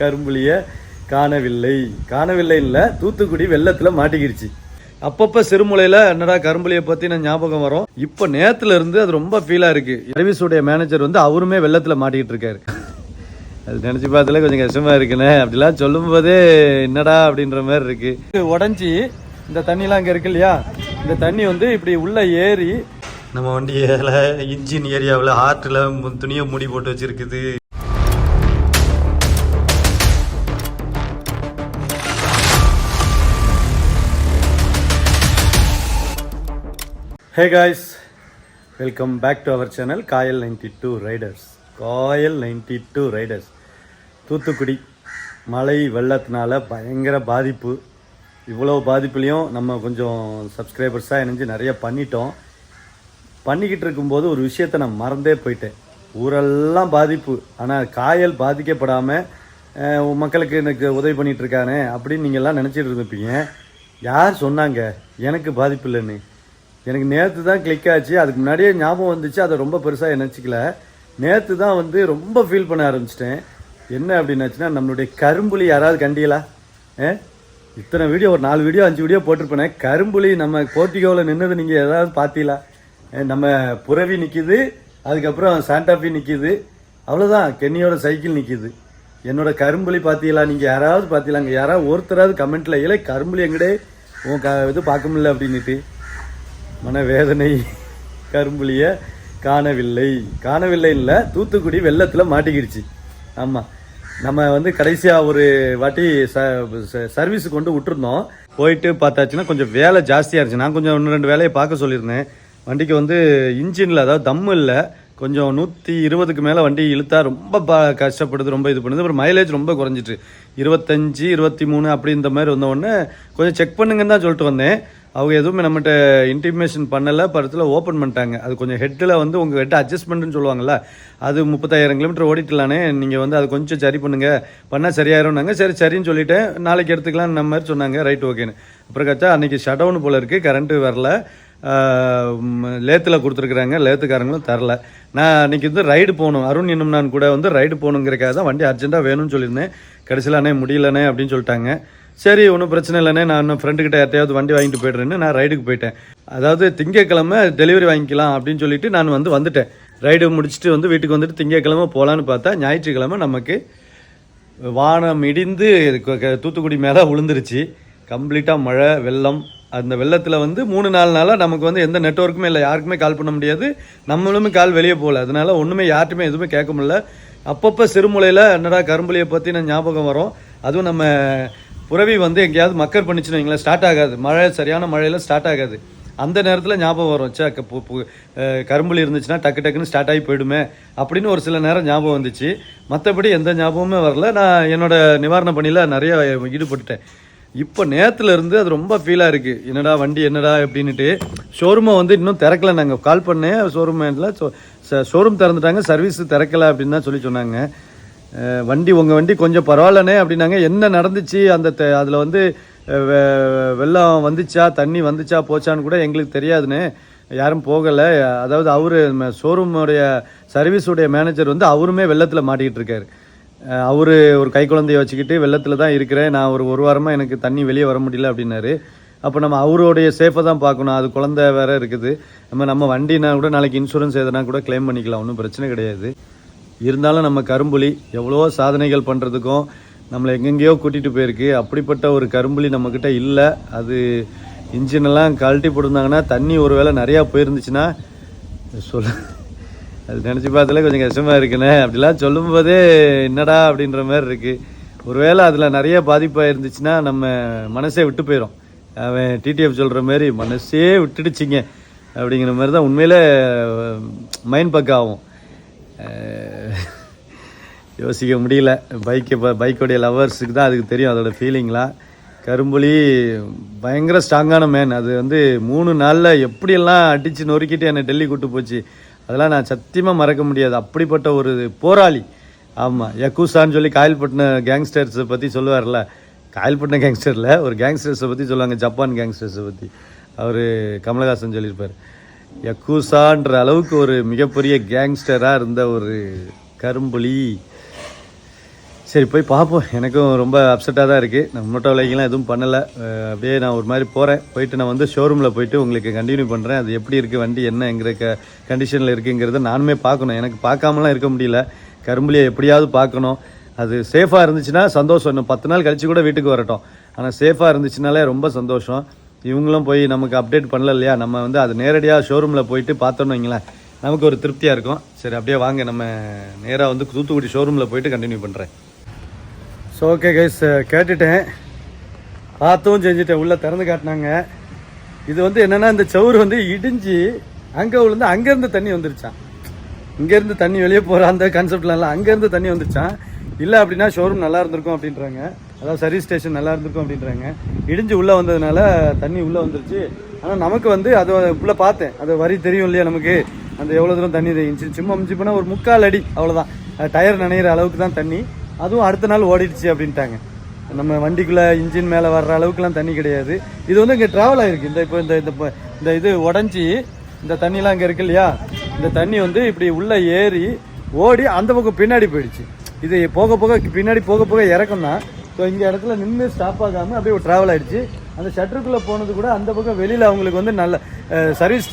கரும்புலியை காணவில்லை. காணவில்லை இல்லை தூத்துக்குடி வெள்ளத்தில் மாட்டிக்கிடுச்சு அப்பப்போ சிறுமுலையில் என்னடா கரும்புலியை பற்றி நான் ஞாபகம் வரும். இப்போ நேத்துல இருந்து அது ரொம்ப ஃபீலாக இருக்குது சர்வீஸுடைய மேனேஜர் வந்து அவருமே வெள்ளத்தில் மாட்டிக்கிட்டு இருக்காரு அது நினச்சி பார்த்தாலே கொஞ்சம் கஷ்டமா இருக்குண்ணே. அப்படிலாம் சொல்லும்போதே என்னடா அப்படின்ற மாதிரி இருக்கு. உடஞ்சி இந்த தண்ணிலாம் அங்கே இருக்கு இல்லையா? இந்த தண்ணி வந்து இப்படி உள்ளே ஏறி நம்ம வண்டியில் இன்ஜின் ஏரியாவில் ஆற்றில் துணியை மூடி போட்டு வச்சிருக்குது. Hey guys welcome back to our channel Kayal ninety two riders Kayal ninety two riders Thoothukudi மழை வெள்ளத்தினால பயங்கர பாதிப்பு. இவ்வளோ பாதிப்புலேயும் நம்ம கொஞ்சம் சப்ஸ்கிரைபர்ஸாக இணைஞ்சு நிறைய பண்ணிட்டோம். பண்ணிக்கிட்டு இருக்கும்போது ஒரு விஷயத்தை நான் மறந்தே போயிட்டேன். ஊரெல்லாம் பாதிப்பு. ஆனால் காயல் பாதிக்கப்படாமல் மக்களுக்கு எனக்கு உதவி பண்ணிகிட்ருக்கானே அப்படின்னு நீங்கள்லாம் நினச்சிட்டு இருந்துப்பீங்க யார் சொன்னாங்க? எனக்கு பாதிப்பு இல்லைன்னு. எனக்கு நேற்று தான் கிளிக் ஆச்சு. அதுக்கு முன்னாடியே ஞாபகம் வந்துச்சு. அதை ரொம்ப பெருசாக நினச்சிக்கல. நேற்று தான் வந்து ரொம்ப ஃபீல் பண்ண ஆரம்பிச்சிட்டேன். என்ன அப்படின்னாச்சுன்னா நம்மளுடைய கரும்புலி யாராவது கண்டியலா ஏ? இத்தனை வீடியோ ஒரு நாலு வீடியோ அஞ்சு வீடியோ போட்டிருப்பேனே. கரும்புலி நம்ம போர்ட்டிகோவில் நின்னது நீங்கள் ஏதாவது பார்த்தீங்களா? நம்ம புறவி நிற்கிது அதுக்கப்புறம் சாண்டாஃபி நிற்கிது அவ்வளோதான் கென்னியோட சைக்கிள் நிற்கிது என்னோட கரும்புலி பார்த்தீங்களா? நீங்கள் யாராவது பார்த்தீங்களாங்க? யாராவது ஒருத்தராவது கமெண்ட்டில் இல்லை கரும்புலி எங்கடே? உன் க இது பார்க்க முடியல அப்படின்னுட்டு. மனவேதனை கரும்புலியை காணவில்லை. காணவில்லை இல்லை தூத்துக்குடி வெள்ளத்தில் மாட்டிக்கிடுச்சு ஆமாம் நம்ம வந்து கடைசியாக ஒரு வாட்டி ச சர்வீஸு சர்வீஸ் கொண்டு விட்டுருந்தோம். போயிட்டு பார்த்தாச்சுன்னா கொஞ்சம் வேலை ஜாஸ்தியாக இருந்துச்சு. நான் கொஞ்சம் ஒன்று ரெண்டு வேலையை பார்க்க சொல்லியிருந்தேன். வண்டிக்கு வந்து இன்ஜினில் அதாவது தம்மு இல்லை கொஞ்சம் நூற்றி இருபதுக்கு மேலே வண்டி இழுத்தா ரொம்ப ப கஷ்டப்படுது ரொம்ப இது பண்ணுது. அப்புறம் மைலேஜ் ரொம்ப குறைஞ்சிட்டு. இருபத்தஞ்சி இருபத்தி மூணு அப்படி இந்த மாதிரி வந்த உடனே கொஞ்சம் செக் பண்ணுங்கன்னு தான் சொல்லிட்டு வந்தேன். அவங்க எதுவுமே நம்மகிட்ட இன்டிமேஷன் பண்ணலை படத்தில் ஓப்பன் பண்ணிட்டாங்க. அது கொஞ்சம் ஹெட்டில் வந்து உங்கள் ஹெட் அட்ஜஸ்ட்மெண்ட்னு சொல்லுவாங்கல்ல அது முப்பத்தாயிரம் கிலோமீட்டர் ஓடிட்டலானே நீங்கள் வந்து அது கொஞ்சம் சரி பண்ணுங்கள் பண்ணால் சரியாயிரும்னாங்க. சரி சரின்னு சொல்லிவிட்டேன் நாளைக்கு எடுத்துக்கலாம் நம்ம மாதிரி சொன்னாங்க. ரைட் ஓகேன்னு அப்புறம் கச்சா அன்றைக்கி ஷட் டவுன் போல் இருக்குது கரண்ட்டு வரல. லேத்தில் கொடுத்துருக்குறாங்க. லேத்துக்காரங்களும் தரல. நான் அன்றைக்கி வந்து ரைடு போகணும். அருண் இன்னும் நான் கூட வந்து ரைடு போகணுங்கிறக்காக தான் வண்டி அர்ஜென்ட்டாக வேணும்னு சொல்லியிருந்தேன். கடைசியில் அண்ணே முடியலண்ணே அப்படின்னு சொல்லிட்டாங்க. சரி ஒன்றும் பிரச்சனை இல்லைண்ணே. நான் ஃப்ரெண்டுக்கிட்ட யார்ட்டையாவது வண்டி வாங்கிட்டு போய்ட்றேன்னு நான் ரைடுக்கு போயிட்டேன். அதாவது திங்கக்கிழமை டெலிவரி வாங்கிக்கலாம் அப்படின்னு சொல்லிட்டு நான் வந்து வந்துட்டேன். ரைடு முடிச்சுட்டு வந்து வீட்டுக்கு வந்துட்டு திங்கக்கிழமை போகலான்னு பார்த்தா ஞாயிற்றுக்கிழமை நமக்கு வானம் இடிந்து தூத்துக்குடி மேலே விழுந்துருச்சு கம்ப்ளீட்டாக மழை வெள்ளம். அந்த வெள்ளத்தில் வந்து மூணு நாலு நாளாக நமக்கு வந்து எந்த நெட்ஒர்க்குமே இல்லை. யாருக்குமே கால் பண்ண முடியாது. நம்மளுமே கால் வெளியே போகல. அதனால ஒன்றுமே யார்ட்டுமே எதுவுமே கேட்க முடியல. அப்பப்போ சிறுமுலையில் என்னடா கரும்புலியை பற்றின ஞாபகம் வரும். அதுவும் நம்ம புறவி வந்து எங்கேயாவது மக்கர் பண்ணிச்சுன்னு வைங்களேன் ஸ்டார்ட் ஆகாது. மழை சரியான மழையில் ஸ்டார்ட் ஆகாது. அந்த நேரத்தில் ஞாபகம் வரும். சே பு- பு- கரும்புலி இருந்துச்சுன்னா டக்கு டக்குன்னு ஸ்டார்ட் ஆகி போயிடுமே அப்படின்னு ஒரு சில நேரம் ஞாபகம் வந்துச்சு. மற்றபடி எந்த ஞாபகமே வரல. நான் என்னோட நிவாரண பணியில் நிறைய ஈடுபட்டுட்டேன். இப்போ நேரத்துலேருந்து அது ரொம்ப ஃபீலாக இருக்குது என்னடா வண்டி என்னடா அப்படின்ட்டு ஷோரூமை வந்து இன்னும் திறக்கல. நாங்கள் கால் பண்ணேன். ஷோரூம் ஷோரூம் திறந்துட்டாங்க. சர்வீஸ் திறக்கல அப்படின்னு தான் சொல்லி சொன்னாங்க. வண்டி உங்கள் வண்டி கொஞ்சம் பரவாயில்லண்ணே அப்படின்னாங்க. என்ன நடந்துச்சு? அந்த அதில் வந்து வெ- வெள்ளம் வந்துச்சா? தண்ணி வந்துச்சா? போச்சான்னு கூட எங்களுக்கு தெரியாதுண்ணே. யாரும் போகலை. அதாவது அவர் ஷோரூமுடைய சர்வீஸுடைய மேனேஜர் வந்து அவருமே வெள்ளத்தில் மாட்டிக்கிட்டு இருக்காரு. அவர் ஒரு கை குழந்தைய வச்சுக்கிட்டு வெள்ளத்தில் தான் இருக்கிறேன். நான் ஒரு ஒரு வாரமாக எனக்கு தண்ணி வெளியே வர முடியல அப்படின்னாரு. அப்போ நம்ம அவருடைய சேஃபை தான் பார்க்கணும். அது குழந்தை வேறு இருக்குது. நம்ம நம்ம வண்டினா கூட நாளைக்கு இன்சூரன்ஸ் எதனா கூட க்ளைம் பண்ணிக்கலாம். ஒன்றும் பிரச்சனை கிடையாது. இருந்தாலும் நம்ம கரும்புலி எவ்வளோ சாதனைகள் பண்ணுறதுக்கும் நம்மளை எங்கெங்கேயோ கூட்டிகிட்டு போயிருக்கு. அப்படிப்பட்ட ஒரு கரும்புலி நம்மக்கிட்ட இல்லை. அது இன்ஜினெல்லாம் கழட்டி போட்டிருந்தாங்கன்னா தண்ணி ஒருவேளை நிறையா போயிருந்துச்சுன்னா சொல்ல அது நினச்சி பார்த்தாலே கொஞ்சம் கஷ்டமாக இருக்குண்ணே. அப்படிலாம் சொல்லும்போதே என்னடா அப்படின்ற மாதிரி இருக்குது ஒருவேளை அதில் நிறைய பாதிப்பாக இருந்துச்சுன்னா நம்ம மனசே விட்டு போயிடும் அவன் டிடிஎஃப் சொல்கிற மாதிரி மனசே விட்டுடுச்சிங்க. அப்படிங்கிற மாதிரி தான் உண்மையில் மைண்ட் பக் ஆகும் யோசிக்க முடியல. பைக்கு பைக்கோடைய லவர்ஸுக்கு தான் அதுக்கு தெரியும் அதோட ஃபீலிங்லாம் கரும்புலி பயங்கர ஸ்ட்ராங்கான மேன் அது வந்து மூணு நாளில் எப்படியெல்லாம் அடித்து நொறுக்கிட்டு என்னை டெல்லி கூட்டு போச்சு. அதெல்லாம் நான் சத்தியமாக மறக்க முடியாது. அப்படிப்பட்ட ஒரு போராளி. ஆமாம் யக்கூசான்னு சொல்லி காயல்பட்டின கேங்ஸ்டர்ஸை பற்றி சொல்லுவார்ல. காயல்பட்டின கேங்ஸ்டரில் ஒரு கேங்ஸ்டர்ஸை பற்றி சொல்லுவாங்க ஜப்பான் கேங்ஸ்டர்ஸை பற்றி அவர் கமலஹாசன் சொல்லியிருப்பார். யக்கூசான்ற அளவுக்கு ஒரு மிகப்பெரிய கேங்ஸ்டராக இருந்த ஒரு கரும்புலி. சரி போய் பார்ப்போம். எனக்கும் ரொம்ப அப்செட்டாக தான் இருக்குது நான் மோட்டோ விலைக்கெலாம் எதுவும் பண்ணலை. அப்படியே நான் ஒரு மாதிரி போகிறேன் போயிட்டு நான் வந்து ஷோரூமில் போயிட்டு உங்களுக்கு கண்டினியூ பண்ணுறேன் அது எப்படி இருக்குது வண்டி என்னங்கிற க கண்டிஷனில் இருக்குங்கிறத நானுமே பார்க்கணும். எனக்கு பார்க்காமலாம் இருக்க முடியல. கரும்புலியை எப்படியாவது பார்க்கணும். அது சேஃபாக இருந்துச்சுன்னா சந்தோஷம். இன்னும் பத்து நாள் கழித்து கூட வீட்டுக்கு வரட்டும். ஆனால் சேஃபாக இருந்துச்சுனாலே ரொம்ப சந்தோஷம். இவங்களும் போய் நமக்கு அப்டேட் பண்ணல இல்லையா? நம்ம வந்து அது நேரடியாக ஷோரூமில் போயிட்டு பார்த்தோன்னு வைங்களேன். நமக்கு ஒரு திருப்தியாக இருக்கும். சரி அப்படியே வாங்க. நம்ம நேராக வந்து தூத்துக்குடி ஷோரூமில் போயிட்டு கண்டினியூ பண்ணுறேன் ஸோ ஓகே கைஸ் கேட்டுட்டேன். பார்த்தும் செஞ்சுட்டேன். உள்ளே திறந்து காட்டினாங்க. இது வந்து என்னென்னா இந்த சவுறு வந்து இடிஞ்சு அங்கே விழுந்து அங்கேருந்து தண்ணி வந்துருச்சான் இங்கேருந்து தண்ணி வெளியே போகிற அந்த கான்செப்ட்லாம் அங்கேருந்து தண்ணி வந்துருச்சான் இல்லை அப்படின்னா ஷோரூம் நல்லா இருந்திருக்கும் அப்படின்றாங்க. அதாவது சர்வீஸ் ஸ்டேஷன் நல்லா இருந்திருக்கும் அப்படின்றாங்க. இடிஞ்சு உள்ளே வந்ததுனால தண்ணி உள்ளே வந்துருச்சு. ஆனால் நமக்கு வந்து அது உள்ளே பார்த்தேன். அது வரி தெரியும் இல்லையா நமக்கு? அந்த எவ்வளோ தூரம் தண்ணி இருந்துச்சு சும்மா மிஞ்சி போனால் ஒரு முக்கால் அடி அவ்வளோதான். டயர் நினைகிற அளவுக்கு தான் தண்ணி. அதுவும் அடுத்த நாள் ஓடிடுச்சு அப்படின்ட்டாங்க. நம்ம வண்டிக்குள்ளே இன்ஜின் மேலே வர்ற அளவுக்குலாம் தண்ணி கிடையாது. இது வந்து இங்கே ட்ராவல் ஆகிருக்கு இந்த இப்போ இந்த இந்த இப்போ இந்த இது உடஞ்சி இந்த தண்ணிலாம் அங்கே இருக்கு இல்லையா? இந்த தண்ணி வந்து இப்படி உள்ளே ஏறி ஓடி அந்த பக்கம் பின்னாடி போயிடுச்சு. இது போக போக பின்னாடி போக போக இறக்கம் தான் ஸோ இங்கே இடத்துல நின்று ஸ்டாப் ஆகாமல் அப்படியே ட்ராவல் ஆகிடுச்சு அந்த ஷட்டருக்குள்ளே போனது கூட அந்த பக்கம் வெளியில் அவங்களுக்கு வந்து நல்ல சர்வீஸ்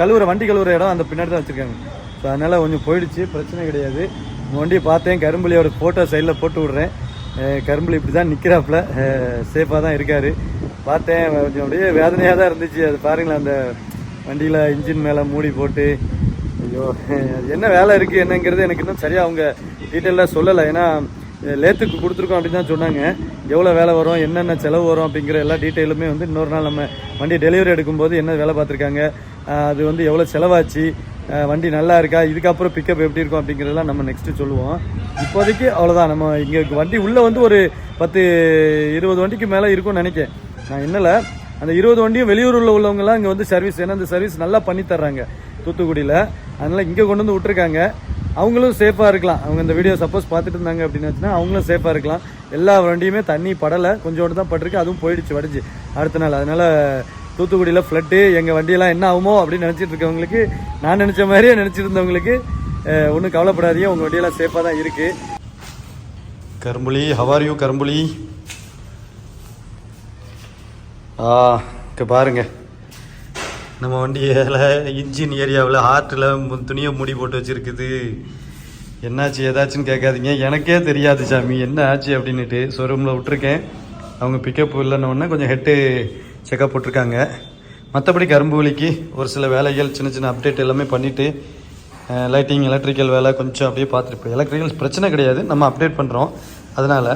கழுவுற வண்டி கழுவுற இடம் அந்த பின்னாடி தான் வச்சுருக்காங்க. ஸோ அதனால் கொஞ்சம் போயிடுச்சு. பிரச்சனை கிடையாது. உங்க வண்டியை பார்த்தேன். கரும்புலியோட ஃபோட்டோ சைடில் போட்டு விட்றேன். கரும்புலி இப்படி தான் நிற்கிறாப்புல சேஃபாக தான் இருக்கார். பார்த்தேன். கொஞ்சம் அப்படியே வேதனையாக தான் இருந்துச்சு. அது பாருங்களேன் அந்த வண்டியில் இன்ஜின் மேலே மூடி போட்டு. ஐயோ அது என்ன வேலை இருக்குது என்னங்கிறது எனக்கு இன்னும் சரியாக அவங்க டீட்டெயிலாக சொல்லலை. ஏன்னா லேத்துக்கு கொடுத்துருக்கோம் அப்படின்னு தான் சொன்னாங்க. எவ்வளோ வேலை வரும் என்னென்ன செலவு வரும் அப்படிங்கிற எல்லா டீட்டெயிலுமே வந்து இன்னொரு நாள் நம்ம வண்டி டெலிவரி எடுக்கும்போது என்ன வேலை பார்த்துருக்காங்க அது வந்து எவ்வளோ செலவாச்சு வண்டி நல்லா இருக்கா இதுக்கப்புறம் பிக்கப் எப்படி இருக்கும் அப்படிங்கிறதெல்லாம் நம்ம நெக்ஸ்ட்டு சொல்லுவோம். இப்போதைக்கு அவ்வளோதான் நம்ம இங்கே வண்டி உள்ளே வந்து ஒரு பத்து இருபது வண்டிக்கு மேலே இருக்கும்னு நினைக்கிறேன். நான் என்னல அந்த இருபது வண்டியும் வெளியூரில் உள்ளவங்கலாம் இங்கே வந்து சர்வீஸ் ஏன்னா அந்த சர்வீஸ் நல்லா பண்ணி தர்றாங்க. தூத்துக்குடியில். அதனால் இங்கே கொண்டு வந்து விட்டுருக்காங்க. அவங்களும் சேஃபாக இருக்கலாம். அவங்க இந்த வீடியோ சப்போஸ் பார்த்துட்டு இருந்தாங்க அப்படின்னாச்சுன்னா அவங்களும் சேஃபாக இருக்கலாம். எல்லா வண்டியுமே தண்ணி படலை. கொஞ்சோண்டு தான் பட்டிருக்கு. அதுவும் போயிடுச்சு வடிஞ்சு. அடுத்த நாள். அதனால் தூத்துக்குடியில் ஃப்ளட்டு எங்கள் வண்டியெல்லாம் என்ன ஆகுமோ அப்படின்னு நினச்சிட்டு இருக்கவங்களுக்கு நான் நினச்ச மாதிரியே நினச்சிட்டு இருந்தவங்களுக்கு ஒன்றும் கவலைப்படாதீங்க. உங்கள் வண்டியெல்லாம் சேஃபாக தான் இருக்குது கரும்புலி ஹவார் யூ கரும்புலி? ஆ பாருங்கள் நம்ம வண்டியில் இன்ஜின் ஏரியாவில் ஹார்ட்டில் துணியை மூடி போட்டு வச்சுருக்குது. என்னாச்சு ஏதாச்சுன்னு கேட்காதீங்க. எனக்கே தெரியாது சாமி. என்ன ஆச்சு அப்படின்ட்டு ஷோரூமில் விட்டுருக்கேன். அவங்க பிக்கப் இல்லைன்னொன்னே கொஞ்சம் ஹெட்டு செக்கப் போட்டிருக்காங்க. மற்றபடி கரும்பு வலிக்கு ஒரு சில வேலைகள் சின்ன சின்ன அப்டேட் எல்லாமே பண்ணிவிட்டு லைட்டிங் எலக்ட்ரிக்கல் வேலை கொஞ்சம் அப்படியே பார்த்துட்டு இப்போ எலக்ட்ரிக்கல் பிரச்சனை கிடையாது. நம்ம அப்டேட் பண்ணுறோம் அதனால்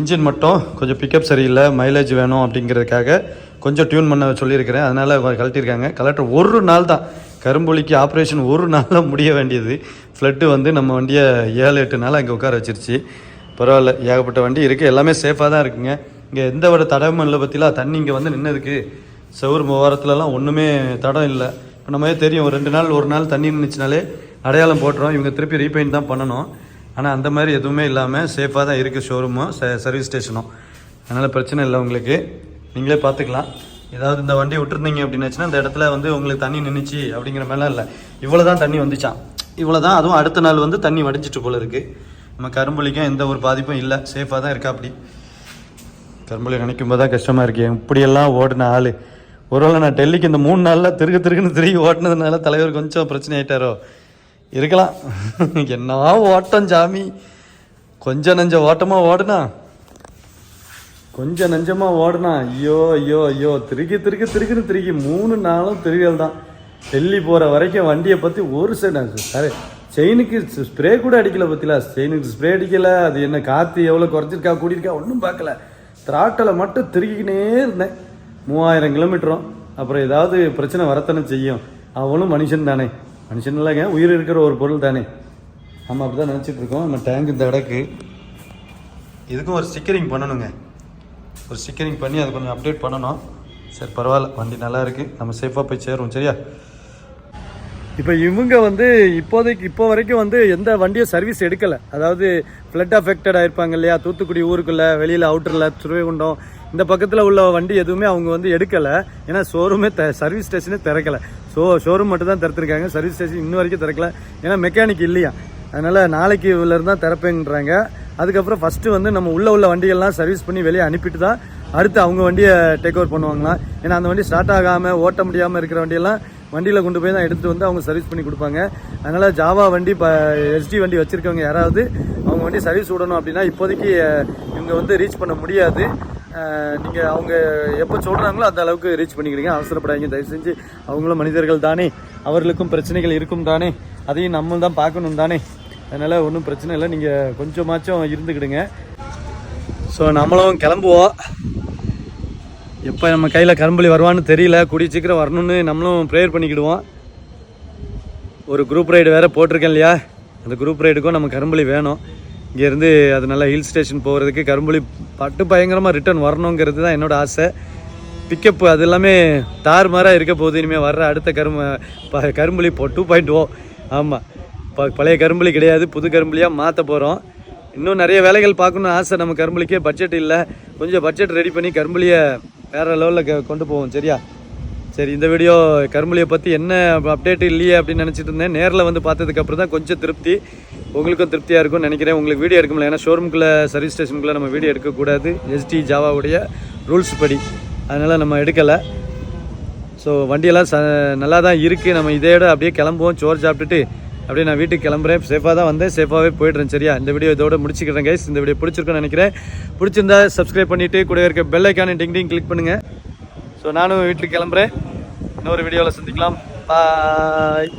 இன்ஜின் மட்டும் கொஞ்சம் பிக்கப் சரியில்லை மைலேஜ் வேணும் அப்படிங்கிறதுக்காக கொஞ்சம் டியூன் பண்ண சொல்லியிருக்கிறேன். அதனால் கழட்டியிருக்காங்க. கலெக்டர் ஒரு நாள் தான். கரும்புலிக்கு ஆப்ரேஷன் ஒரு நாளில் முடிய வேண்டியது. ஃப்ளட்டு வந்து நம்ம வண்டியை ஏழு எட்டு நாள் அங்கே உட்கார வச்சிருச்சு. பரவாயில்ல ஏகப்பட்ட வண்டி இருக்குது எல்லாமே சேஃபாக தான் இருக்குங்க. இங்கே எந்த ஒரு தடமும் இல்லை பற்றிலாம் தண்ணி இங்கே வந்து நின்னதுக்கு. செவ்வறு ஓரத்துலலாம் ஒன்றுமே தடம் இல்லை. இப்போ நம்மளே தெரியும் ஒரு ரெண்டு நாள் ஒரு நாள் தண்ணி நின்றுச்சுனாலே அடையாளம் போட்டுரும். இவங்க திருப்பி ரீபெயிண்ட் தான் பண்ணணும். ஆனால் அந்த மாதிரி எதுவுமே இல்லாமல் சேஃபாக தான் இருக்குது ஷோரூமும் ச சர்வீஸ் ஸ்டேஷனும் அதனால் பிரச்சனை இல்லை உங்களுக்கு. நீங்களே பார்த்துக்கலாம். ஏதாவது இந்த வண்டி விட்டுருந்தீங்க அப்படின்னாச்சுன்னா இந்த இடத்துல வந்து உங்களுக்கு தண்ணி நின்றுச்சு அப்படிங்கிற மாதிரிலாம் இல்லை. இவ்வளோ தான் தண்ணி வந்துச்சான் இவ்வளோ தான் அதுவும் அடுத்த நாள் வந்து தண்ணி வடிஞ்சிட்டு போல இருக்குது நம்ம கரும்புலிக்கும் எந்த ஒரு பாதிப்பும் இல்லை. சேஃபாக தான் இருக்கா அப்படி? கரும்புலி நினைக்கும் போது தான் கஷ்டமாக இருக்கு இப்படியெல்லாம் ஓடின ஆள். ஒருவேளை நான் டெல்லிக்கு இந்த மூணு நாளில் திருகு திருகுன்னு திரும்பி ஓட்டினதுனால தலைவர் கொஞ்சம் பிரச்சனை ஆகிட்டாரோ இருக்கலாம். என்ன ஓட்டம் சாமி. கொஞ்சம் நஞ்ச ஓட்டமாக ஓடுனா? கொஞ்சம் நஞ்சமா ஓடுனா ஐயோ ஐயோ ஐயோ திருக்கி திருக்கி திருக்குன்னு திருக்கி மூணு நாளும் திருகல் தான். டெல்லி போகிற வரைக்கும் வண்டியை பற்றி ஒரு சைடு சார் செயினுக்கு ஸ்ப்ரே கூட அடிக்கல பற்றில செயினுக்கு ஸ்ப்ரே அடிக்கல. அது என்ன காற்று எவ்வளோ குறைச்சிருக்கா கூட்டியிருக்கா ஒன்றும் பார்க்கல. திராட்டலை மட்டும் திருக்கிக்கினே இருந்தேன். மூவாயிரம் கிலோமீட்டரும். அப்புறம் ஏதாவது பிரச்சனை வரத்தானே செய்யும். அவனும் மனுஷன் தானே. மனுஷன் இல்லைங்க உயிர் இருக்கிற ஒரு பொருள் தானே. நம்ம அப்படி தான் நினச்சிட்ருக்கோம் நம்ம டேங்க் இந்த இடக்கு. இதுக்கும் ஒரு ஸ்டிக்கரிங் பண்ணணுங்க. ஒரு ஸ்டிக்கரிங் பண்ணி அது கொஞ்சம் அப்டேட் பண்ணணும். சரி பரவாயில்ல. வண்டி நல்லா இருக்குது நம்ம சேஃபாக போய் சேருவோம் சரியா? இப்போ இவங்க வந்து இப்போதைக்கு இப்போ வரைக்கும் வந்து எந்த வண்டியும் சர்வீஸ் எடுக்கலை. அதாவது ஃப்ளட் அஃபெக்டட் ஆயிருப்பாங்க இல்லையா? தூத்துக்குடி ஊருக்குள்ளே வெளியில் அவுட்டரில் திருவைகுண்டம் இந்த பக்கத்தில் உள்ள வண்டி எதுவுமே அவங்க வந்து எடுக்கலை. ஏன்னா ஷோரூமே த சர்வீஸ் ஸ்டேஷனே திறக்கலை. ஷோ ஷோரூம் மட்டும் தான் திறத்துருக்காங்க. சர்வீஸ் ஸ்டேஷன் இன்ன வரைக்கும் திறக்கல. ஏன்னா மெக்கானிக் இல்லையா? அதனால் நாளைக்கு இவ்வளோ தான் திறப்பேங்கிறாங்க அதுக்கப்புறம் ஃபஸ்ட்டு வந்து நம்ம உள்ள உள்ள வண்டிகள்லாம் சர்வீஸ் பண்ணி வெளியே அனுப்பிட்டு தான் அடுத்து அவங்க வண்டியை டேக் ஓவர் பண்ணுவாங்களாம். ஏன்னா அந்த வண்டி ஸ்டார்ட் ஆகாமல் ஓட்ட முடியாமல் இருக்கிற வண்டியெல்லாம் வண்டியில் கொண்டு போய் தான் எடுத்துகிட்டு வந்து அவங்க சர்வீஸ் பண்ணி கொடுப்பாங்க. அதனால் ஜாவா வண்டி இப்போ எஸ்டி வண்டி வச்சுருக்கவங்க யாராவது அவங்க வண்டி சர்வீஸ் விடணும் அப்படின்னா இப்போதைக்கு இவங்க வந்து ரீச் பண்ண முடியாது. நீங்கள் அவங்க எப்போ சொல்கிறாங்களோ அந்த அளவுக்கு ரீச் பண்ணிக்கிறீங்க. அவசரப்படாதீங்க. தயவு செஞ்சு அவங்களும் மனிதர்கள் தானே. அவர்களுக்கும் பிரச்சனைகள் இருக்கும் தானே. அதையும் நம்ம தான் பார்க்கணும் தானே. அதனால் ஒன்றும் பிரச்சனை இல்லை. நீங்கள் கொஞ்சமாச்சும் இருந்துக்கிடுங்க. ஸோ நம்மளும் கிளம்புவோம். எப்போ நம்ம கையில் கரும்புலி வருவான்னு தெரியல. கூடிய சீக்கிரம் வரணும்னு நம்மளும் ப்ரேயர் பண்ணிக்கிடுவோம். ஒரு குரூப் ரைடு வேறு போட்டிருக்கேன் இல்லையா? அந்த குரூப் ரைடுக்கும் நம்ம கரும்புலி வேணும். இங்கேருந்து அது நல்லா ஹில் ஸ்டேஷன் போகிறதுக்கு கரும்புலி பட்டு பயங்கரமாக ரிட்டர்ன் வரணுங்கிறது தான் என்னோட ஆசை. பிக்கப் அது எல்லாமே தார் இருக்க போகுது. இனிமேல் வர்ற அடுத்த கரும்பு ப கரும்புலி இப்போ டூ பாயிண்ட் ஓ. ஆமாம் ப பழைய கரும்புலி கிடையாது புது கரும்புலியாக மாற்ற போகிறோம் இன்னும் நிறைய வேலைகள் பார்க்கணும்னு ஆசை. நம்ம கரும்புலிக்கே பட்ஜெட் இல்லை. கொஞ்சம் பட்ஜெட் ரெடி பண்ணி கரும்புலியை வேறு லெவலில் கொண்டு போவோம் சரியா? சரி இந்த வீடியோ கரும்புலியை பற்றி என்ன அப்டேட் இல்லையே அப்படின்னு நினச்சிட்டு இருந்தேன். நேரில் வந்து பார்த்ததுக்கப்புறம் தான் கொஞ்சம் திருப்தி. உங்களுக்கும் திருப்தியாக இருக்கும்னு நினைக்கிறேன். உங்களுக்கு வீடியோ எடுக்க முடியல ஏன்னா ஷோரூம்குள்ளே சர்வீஸ் ஸ்டேஷனுக்குள்ளே நம்ம வீடியோ எடுக்கக்கூடாது எஸ்டி ஜாவாவுடைய ரூல்ஸ் படி. அதனால் நம்ம எடுக்கலை. ஸோ வண்டியெல்லாம் ச நல்லா தான் இருக்குது நம்ம இதோட அப்படியே கிளம்புவோம். சோறு சாப்பிட்டுட்டு அப்படியே நான் வீட்டுக்கு கிளம்புறேன். சேஃபாக தான் வந்தேன். சேஃபாகவே போயிடுறேன் சரியா? இந்த வீடியோ இதோட முடிச்சுக்கிறேன் கைஸ் இந்த வீடியோ பிடிச்சிருக்குன்னு நினைக்கிறேன். பிடிச்சிருந்தா சப்ஸ்கிரைப் பண்ணிவிட்டு கூட இருக்க பெல் ஐக்கான டிங் டிங் கிளிக் பண்ணுங்கள் ஸோ நானும் வீட்டுக்கு கிளம்புறேன். இன்னொரு வீடியோவில் சந்திக்கலாம். பாய்